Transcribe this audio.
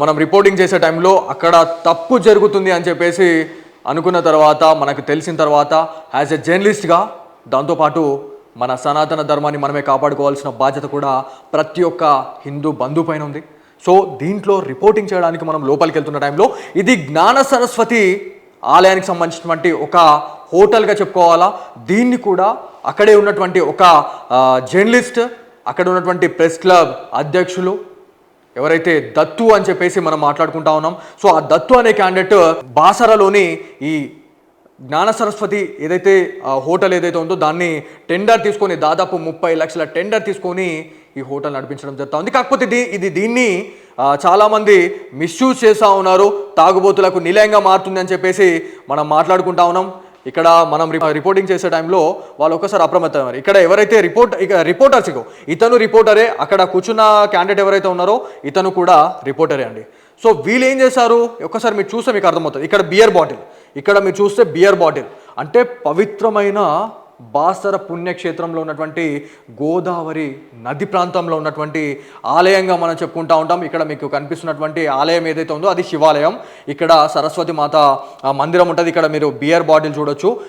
మనం రిపోర్టింగ్ చేసే టైంలో అక్కడ తప్పు జరుగుతుంది అని చెప్పేసి అనుకున్న తర్వాత మనకు తెలిసిన తర్వాత యాజ్ ఎ జర్నలిస్ట్గా దాంతోపాటు మన సనాతన ధర్మాన్ని మనమే కాపాడుకోవాల్సిన బాధ్యత కూడా ప్రతి ఒక్క హిందూ బంధు పైన ఉంది. సో దీంట్లో రిపోర్టింగ్ చేయడానికి మనం లోపలికి వెళ్తున్న టైంలో ఇది జ్ఞాన సరస్వతి ఆలయానికి సంబంధించినటువంటి ఒక హోటల్గా చెప్పుకోవాలా? దీన్ని కూడా అక్కడే ఉన్నటువంటి ఒక జర్నలిస్ట్ అక్కడ ఉన్నటువంటి ప్రెస్ క్లబ్ అధ్యక్షులు ఎవరైతే దత్తు అని చెప్పేసి మనం మాట్లాడుకుంటా ఉన్నాం. సో ఆ దత్తు అనే క్యాండిడేట్ బాసరలోని ఈ జ్ఞాన సరస్వతి ఏదైతే హోటల్ ఏదైతే ఉందో దాన్ని టెండర్ తీసుకొని దాదాపు ముప్పై లక్షల టెండర్ తీసుకొని ఈ హోటల్ నడిపించడం జరుగుతూ ఉంది కాకపోతే ఇది ఇది దీన్ని చాలామంది మిస్యూజ్ చేస్తూ ఉన్నారు. తాగుబోతులకు నిలయంగా మారుతుంది అని చెప్పేసి మనం మాట్లాడుకుంటా ఉన్నాం. ఇక్కడ మనం రి- రిపోర్టింగ్ చేసే టైంలో వాళ్ళు ఒక్కసారి అప్రమత్తమయ్యారు ఇక్కడ ఎవరైతే రిపోర్ట్ ఇక రిపోర్టర్స్ ఇగో ఇతను రిపోర్టరే అక్కడ కూర్చున్న క్యాండిడేట్ ఎవరైతే ఉన్నారో ఇతను కూడా రిపోర్టరే అండి. సో వీళ్ళు ఏం చేశారు? ఒక్కసారి మీరు చూస్తే మీకు అర్థమవుతుంది. ఇక్కడ బియర్ బాటిల్ ఇక్కడ మీరు చూస్తే బియర్ బాటిల్ అంటే పవిత్రమైన బాసర పుణ్యక్షేత్రంలో ఉన్నటువంటి గోదావరి నది ప్రాంతంలో ఉన్నటువంటి ఆలయంగా మనం చెప్పుకుంటా ఉంటాం. ఇక్కడ మీకు కనిపిస్తున్నటువంటి ఆలయం ఏదైతే ఉందో అది శివాలయం. ఇక్కడ సరస్వతి మాత మందిరం ఉంటుంది. ఇక్కడ మీరు బియర్ బాటిల్ చూడొచ్చు.